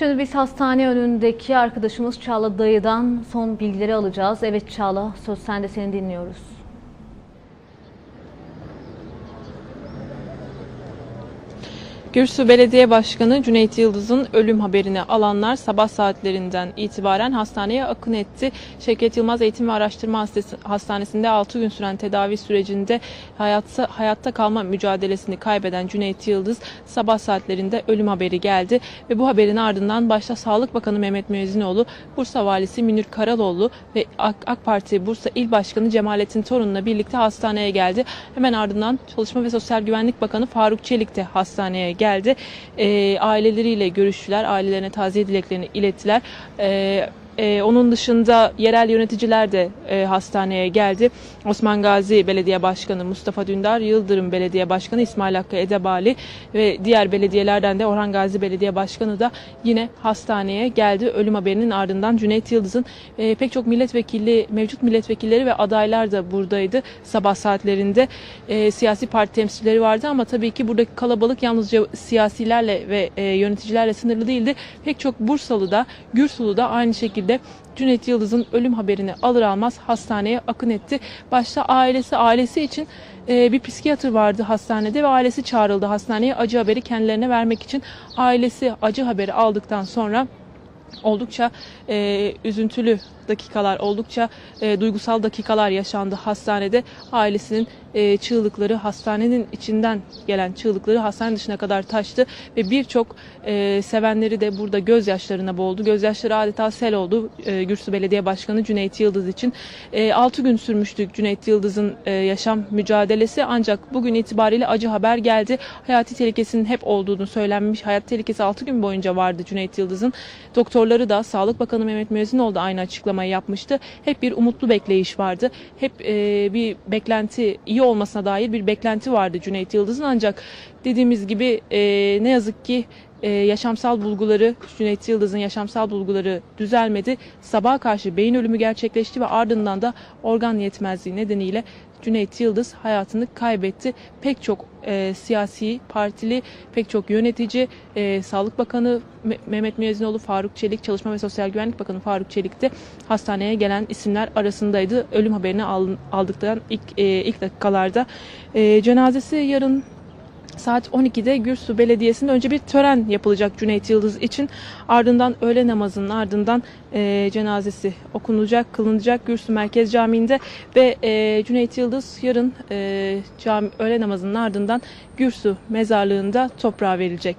Şimdi biz hastane önündeki arkadaşımız Çağla Dayı'dan son bilgileri alacağız. Evet Çağla, söz sende seni dinliyoruz. Gürsü Belediye Başkanı Cüneyt Yıldız'ın ölüm haberini alanlar sabah saatlerinden itibaren hastaneye akın etti. Şevket Yılmaz Eğitim ve Araştırma Hastanesi'nde 6 gün süren tedavi sürecinde hayatta, hayatta kalma mücadelesini kaybeden Cüneyt Yıldız sabah saatlerinde ölüm haberi geldi. Ve bu haberin ardından başta Sağlık Bakanı Mehmet Müezzinoğlu, Bursa Valisi Münir Karaloğlu ve AK, AK Parti Bursa İl Başkanı Cemalettin Torun'la birlikte hastaneye geldi. Hemen ardından Çalışma ve Sosyal Güvenlik Bakanı Faruk Çelik de hastaneye geldi. Ee, aileleriyle görüştüler, ailelerine taziye dileklerini ilettiler. Ee, e, onun dışında yerel yöneticiler de e, hastaneye geldi. Osman Gazi Belediye Başkanı Mustafa Dündar, Yıldırım Belediye Başkanı İsmail Hakkı Edebali ve diğer belediyelerden de Orhan Gazi Belediye Başkanı da yine hastaneye geldi. Ölüm haberinin ardından Cüneyt Yıldız'ın e, pek çok milletvekili, mevcut milletvekilleri ve adaylar da buradaydı sabah saatlerinde. E, siyasi parti temsilcileri vardı ama tabii ki buradaki kalabalık yalnızca siyasilerle ve e, yöneticilerle sınırlı değildi. Pek çok Bursalı da, Gürsulu da aynı şekilde Cüneyt Yıldız'ın ölüm haberini alır almaz hastaneye akın etti. Başta ailesi, ailesi için e, bir psikiyatr vardı hastanede ve ailesi çağrıldı hastaneye acı haberi kendilerine vermek için. Ailesi acı haberi aldıktan sonra oldukça e, üzüntülü dakikalar, oldukça e, duygusal dakikalar yaşandı hastanede. Ailesinin e, çığlıkları, hastanenin içinden gelen çığlıkları hastane dışına kadar taştı ve birçok e, sevenleri de burada gözyaşlarına boğuldu. Gözyaşları adeta sel oldu e, Gürsü Belediye Başkanı Cüneyt Yıldız için. E, 6 gün sürmüştü Cüneyt Yıldız'ın e, yaşam mücadelesi ancak bugün itibariyle acı haber geldi. Hayati tehlikesinin hep olduğunu söylenmiş. Hayat tehlikesi 6 gün boyunca vardı Cüneyt Yıldız'ın. Doktorları da Sağlık Bakanı Mehmet Müezzinoğlu da aynı açıklamayı yapmıştı. Hep bir umutlu bekleyiş vardı. Hep e, bir beklenti, iyi olmasına dair bir beklenti vardı Cüneyt Yıldız'ın ancak dediğimiz gibi e, ne yazık ki e, yaşamsal bulguları, Cüneyt Yıldız'ın yaşamsal bulguları düzelmedi. Sabaha karşı beyin ölümü gerçekleşti ve ardından da organ yetmezliği nedeniyle Cüneyt Yıldız hayatını kaybetti. Pek çok e, siyasi, partili, pek çok yönetici, e, Sağlık Bakanı Me- Mehmet Müezzinoğlu, Faruk Çelik, Çalışma ve Sosyal Güvenlik Bakanı Faruk Çelik de hastaneye gelen isimler arasındaydı. Ölüm haberini al- aldıktan ilk, e, ilk dakikalarda. E, cenazesi yarın Saat 12'de Gürsu Belediyesi'nde önce bir tören yapılacak Cüneyt Yıldız için. Ardından öğle namazının ardından e, cenazesi okunacak, kılınacak Gürsu Merkez Camii'nde ve e, Cüneyt Yıldız yarın e, cami, öğle namazının ardından Gürsu mezarlığında toprağa verilecek.